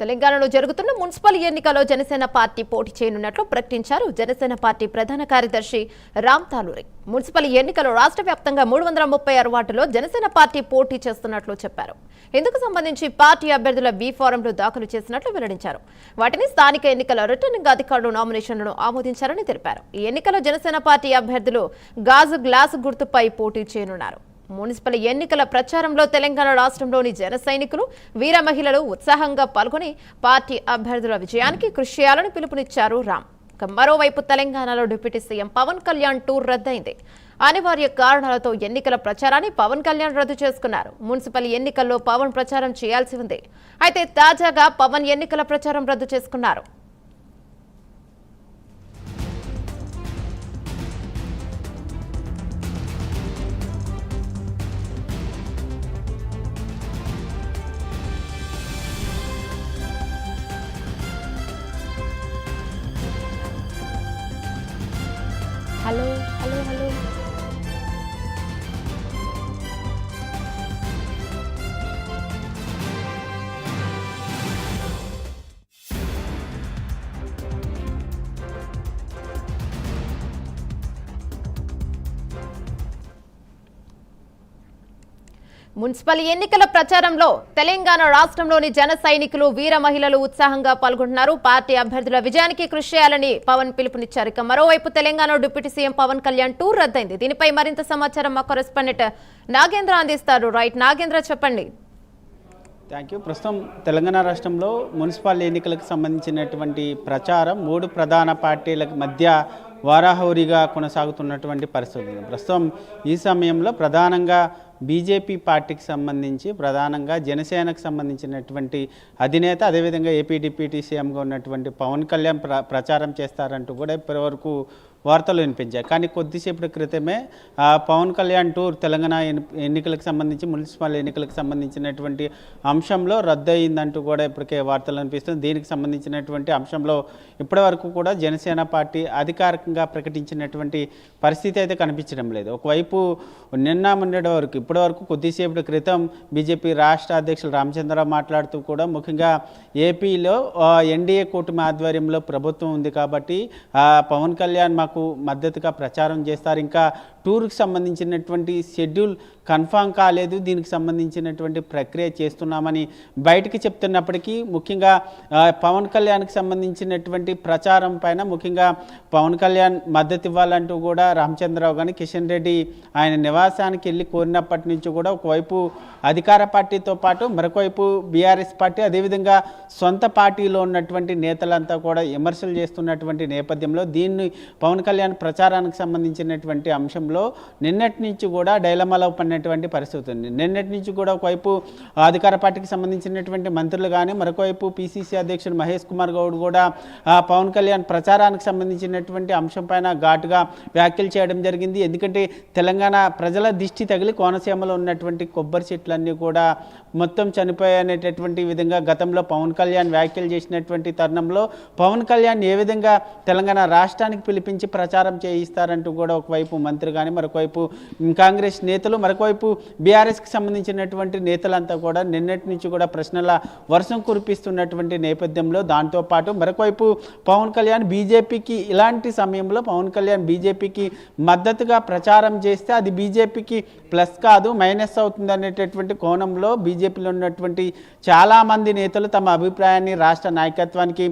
తెలంగాణలో జరుగుతున్న మున్సిపల్ ఎన్నికల్లో జనసేన పార్టీ పోటీ చేయనున్నట్లు ప్రకటించారు. జనసేన పార్టీ ప్రధాన కార్యదర్శి రామ్ తాలూరి. మున్సిపల్ ఎన్నికల్లో రాష్ట్ర వ్యాప్తంగా మూడు వందల ముప్పై ఆరు వార్డులో జనసేన పార్టీ పోటీ చేస్తున్నట్లు చెప్పారు. ఇందుకు సంబంధించి పార్టీ అభ్యర్థుల బి ఫారంలు దాఖలు చేసినట్లు వెల్లడించారు. వాటిని స్థానిక ఎన్నికల రిటర్నింగ్ అధికారులు నామినేషన్లను ఆమోదించారని తెలిపారు. ఈ ఎన్నికల్లో జనసేన పార్టీ అభ్యర్థులు గాజు గ్లాసు గుర్తుపై పోటీ చేయనున్నారు. మున్సిపల్ ఎన్నికల ప్రచారంలో తెలంగాణ రాష్ట్రంలోని జన సైనికులు వీర మహిళలు ఉత్సాహంగా పాల్గొని పార్టీ అభ్యర్థుల విజయానికి కృషి చేయాలని పిలుపునిచ్చారు రామ్. మరోవైపు తెలంగాణలో deputy CM Pawan Kalyan tour రద్దయింది. అనివార్య కారణాలతో ఎన్నికల ప్రచారాన్ని పవన్ కళ్యాణ్ రద్దు చేసుకున్నారు. మున్సిపల్ ఎన్నికల్లో పవన్ ప్రచారం చేయాల్సి ఉంది. అయితే తాజాగా పవన్ ఎన్నికల ప్రచారం రద్దు చేసుకున్నారు. Hello. మున్సిపల్ ఎన్నికల ప్రచారంలో తెలంగాణ రాష్ట్రంలోని జన సైనికులు వీర మహిళలు ఉత్సాహంగా పాల్గొంటున్నారు. పార్టీ అభ్యర్థుల విజయానికి కృషి చేయాలని పవన్ పిలుపునిచ్చారు. ఇక మరోవైపు Telangana deputy CM Pawan Kalyan tour రద్దయింది. దీనిపై మరింత సమాచారం మా కొరెస్పాండెంట్ నాగేంద్ర అందిస్తారు. రైట్ నాగేంద్ర చెప్పండి. Thank you. ప్రస్తుతం తెలంగాణ రాష్ట్రంలో మున్సిపల్ ఎన్నికలకు సంబంధించినటువంటి ప్రచారం మూడు ప్రధాన పార్టీల మధ్య వారాహోరీగా కొనసాగుతున్నటువంటి పరిస్థితి. ప్రస్తుతం ఈ సమయంలో ప్రధానంగా బీజేపీ పార్టీకి సంబంధించి ప్రధానంగా జనసేనకు సంబంధించినటువంటి అధినేత అదేవిధంగా ఏపీ డిప్యూటీ సీఎంగా ఉన్నటువంటి పవన్ కళ్యాణ్ ప్ర ప్రచారం చేస్తారంటూ కూడా ఇప్పటివరకు వార్తలు వినిపించాయి. కానీ కొద్దిసేపటి క్రితమే ఆ, పవన్ కళ్యాణ్ టూర్ తెలంగాణ ఎన్నికలకు సంబంధించి మున్సిపల్ ఎన్నికలకు సంబంధించినటువంటి అంశంలో రద్దు అయిందంటూ కూడా ఇప్పటికే వార్తలు అనిపిస్తుంది దీనికి సంబంధించినటువంటి అంశంలో ఇప్పటివరకు కూడా జనసేన పార్టీ అధికారికంగా ప్రకటించినటువంటి పరిస్థితి అయితే కనిపించడం లేదు. ఒకవైపు నిన్న మొన్నటి వరకు ఇప్పటివరకు కొద్దిసేపటి క్రితం బీజేపీ రాష్ట్ర అధ్యక్షులు రామచంద్రరావు మాట్లాడుతూ కూడా ముఖ్యంగా ఏపీలో ఎన్డీఏ కూటమి ఆధ్వర్యంలో ప్రభుత్వం ఉంది కాబట్టి పవన్ కళ్యాణ్ మాకు మద్దతుగా ప్రచారం చేస్తారు. ఇంకా టూర్కి సంబంధించినటువంటి షెడ్యూల్ కన్ఫామ్ కాలేదు దీనికి సంబంధించినటువంటి ప్రక్రియ చేస్తున్నామని బయటకు చెప్తున్నప్పటికీ ముఖ్యంగా పవన్ కళ్యాణ్కి సంబంధించినటువంటి ప్రచారం పైన ముఖ్యంగా పవన్ కళ్యాణ్ మద్దతు ఇవ్వాలంటూ కూడా రామచంద్రరావు కానీ కిషన్ రెడ్డి ఆయన నివాసానికి వెళ్ళి కోరినప్పటి నుంచి కూడా ఒకవైపు అధికార పార్టీతో పాటు మరొకవైపు బీఆర్ఎస్ పార్టీ అదేవిధంగా సొంత పార్టీలో ఉన్నటువంటి నేతలంతా కూడా విమర్శలు చేస్తున్నటువంటి నేపథ్యంలో దీన్ని పవన్ కళ్యాణ్ ప్రచారానికి సంబంధించినటువంటి అంశం అంశంలో నిన్నటి నుంచి కూడా డైలమాలో పడినటువంటి పరిస్థితి ఉంది. నిన్నటి నుంచి కూడా ఒకవైపు అధికార పార్టీకి సంబంధించినటువంటి మంత్రులు కానీ మరొకవైపు పిసిసి అధ్యక్షుడు మహేష్ కుమార్ గౌడ్ కూడా ఆ, పవన్ కళ్యాణ్ ప్రచారానికి సంబంధించినటువంటి అంశం పైన ఘాటుగా వ్యాఖ్యలు చేయడం జరిగింది. ఎందుకంటే తెలంగాణ ప్రజల దిష్టి తగిలి కోనసీమలో ఉన్నటువంటి కొబ్బరి చెట్లన్నీ కూడా మొత్తం చనిపోయానేటటువంటి విధంగా గతంలో పవన్ కళ్యాణ్ వ్యాఖ్యలు చేసినటువంటి తరుణంలో పవన్ కళ్యాణ్ ఏ విధంగా తెలంగాణ రాష్ట్రానికి పిలిపించి ప్రచారం చేయిస్తారంటూ కూడా ఒకవైపు మంత్రి కానీ మరొకవైపు కాంగ్రెస్ నేతలు మరొకవైపు బీఆర్ఎస్కి సంబంధించినటువంటి నేతలంతా కూడా నిన్నటి నుంచి కూడా ప్రశ్నల వర్షం కురిపిస్తున్నటువంటి నేపథ్యంలో దాంతోపాటు మరొకవైపు పవన్ కళ్యాణ్ బీజేపీకి ఇలాంటి సమయంలో పవన్ కళ్యాణ్ బీజేపీకి మద్దతుగా ప్రచారం చేస్తే అది బీజేపీకి ప్లస్ కాదు మైనస్ అవుతుంది అనేటటువంటి కోణంలో బీజేపీలో ఉన్నటువంటి చాలామంది నేతలు తమ అభిప్రాయాన్ని రాష్ట్ర నాయకత్వానికి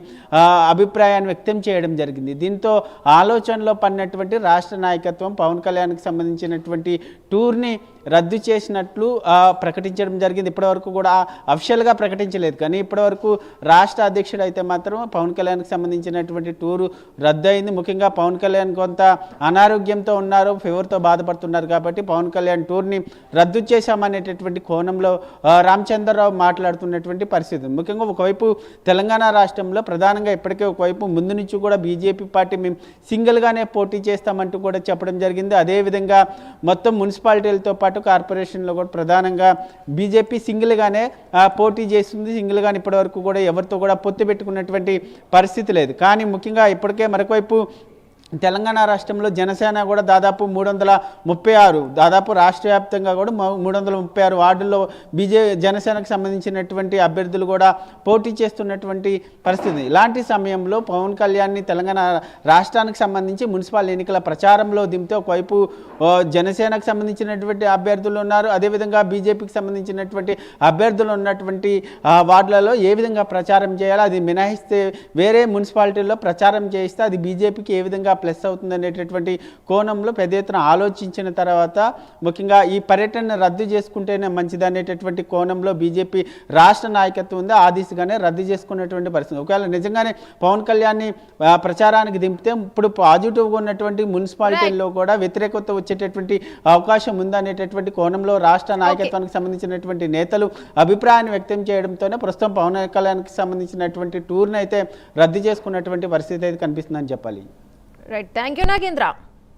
అభిప్రాయాన్ని వ్యక్తం చేయడం జరిగింది. దీంతో ఆలోచనలో పడినటువంటి రాష్ట్ర నాయకత్వం పవన్ కళ్యాణ్ కళ్యాణ్కి సంబంధించినటువంటి టూర్ని రద్దు చేసినట్లు ప్రకటించడం జరిగింది. ఇప్పటివరకు కూడా అఫిషియల్గా ప్రకటించలేదు. కానీ ఇప్పటివరకు రాష్ట్ర అధ్యక్షుడు అయితే మాత్రం పవన్ కళ్యాణ్కి సంబంధించినటువంటి టూరు రద్దు అయింది ముఖ్యంగా పవన్ కళ్యాణ్ కొంత అనారోగ్యంతో ఉన్నారు ఫీవర్తో బాధపడుతున్నారు కాబట్టి పవన్ కళ్యాణ్ టూర్ని రద్దు చేశామనేటటువంటి కోణంలో రామచంద్రరావు మాట్లాడుతున్నటువంటి పరిస్థితి. ముఖ్యంగా ఒకవైపు తెలంగాణ రాష్ట్రంలో ప్రధానంగా ఇప్పటికే ఒకవైపు ముందు నుంచి కూడా బీజేపీ పార్టీ మేము సింగిల్గానే పోటీ చేస్తామంటూ కూడా చెప్పడం జరిగింది. అదేవిధంగా మొత్తం మున్సిపాలిటీలతో పాటు కార్పొరేషన్లో కూడా ప్రధానంగా బీజేపీ సింగిల్గానే పోటీ చేస్తుంది. సింగిల్గానే ఇప్పటివరకు కూడా ఎవరితో కూడా పొత్తు పెట్టుకున్నటువంటి పరిస్థితి లేదు. కానీ ముఖ్యంగా ఇప్పటికే మరొకవైపు తెలంగాణ రాష్ట్రంలో జనసేన కూడా దాదాపు మూడు వందల ముప్పై ఆరు దాదాపు రాష్ట్ర వ్యాప్తంగా కూడా మూడు వందల ముప్పై ఆరు వార్డుల్లో బీజే జనసేనకు సంబంధించినటువంటి అభ్యర్థులు కూడా పోటీ చేస్తున్నటువంటి పరిస్థితి. ఇలాంటి సమయంలో పవన్ కళ్యాణ్ని తెలంగాణ రాష్ట్రానికి సంబంధించి మున్సిపల్ ఎన్నికల ప్రచారంలో దింపితే ఒకవైపు జనసేనకు సంబంధించినటువంటి అభ్యర్థులు ఉన్నారు. అదేవిధంగా బీజేపీకి సంబంధించినటువంటి అభ్యర్థులు ఉన్నటువంటి వార్డులలో ఏ విధంగా ప్రచారం చేయాలో అది మినహాయిస్తే వేరే మున్సిపాలిటీల్లో ప్రచారం చేయిస్తే అది బీజేపీకి ఏ విధంగా ప్లస్ అవుతుంది అనేటటువంటి కోణంలో పెద్ద ఎత్తున ఆలోచించిన తర్వాత ముఖ్యంగా ఈ పర్యటన రద్దు చేసుకుంటేనే మంచిది అనేటటువంటి కోణంలో బీజేపీ రాష్ట్ర నాయకత్వం ఉంది. ఆ దిశగానే రద్దు చేసుకున్నటువంటి పరిస్థితి. ఒకవేళ నిజంగానే పవన్ కళ్యాణ్ని ప్రచారానికి దింపితే ఇప్పుడు పాజిటివ్గా ఉన్నటువంటి మున్సిపాలిటీల్లో కూడా వ్యతిరేకత వచ్చేటటువంటి అవకాశం ఉందనేటటువంటి కోణంలో రాష్ట్ర నాయకత్వానికి సంబంధించినటువంటి నేతలు అభిప్రాయాన్ని వ్యక్తం చేయడంతోనే ప్రస్తుతం పవన్ కళ్యాణ్కి సంబంధించినటువంటి టూర్ని అయితే రద్దు చేసుకున్నటువంటి పరిస్థితి అయితే కనిపిస్తుందని చెప్పాలి. Right thank you Nagendra